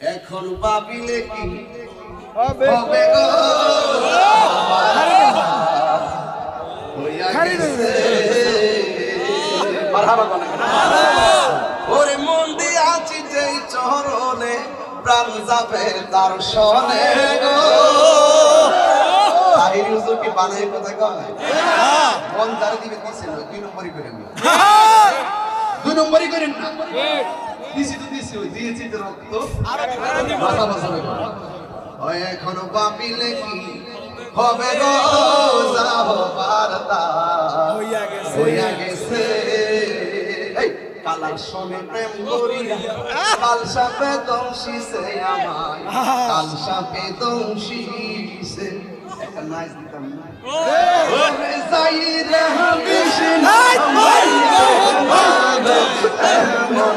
এখন ভাবিলে কি হবে। ওরে মন দিয়াছি যেই চরণে প্রাণ যাবে তার সনে গো। তাহির হুজুর কি বানাই কথা কয়? মন যারা দিবে দিছিল দুই নম্বরই করেন না। দুই নম্বরই করেন না? দিছি তো দিছি ওই দিয়েছি তো রক্ত মাথা বসাবে ওই এখনও পাপিলে কি হবে গো? যাব হইয়া গেছে। হইয়া গেছে। কালার সনে প্রেম করিয়া। কাল সাপে দংশিছে আমায়। কাল সাপে দংশিছে। একটা নাচ দিতাম না? মন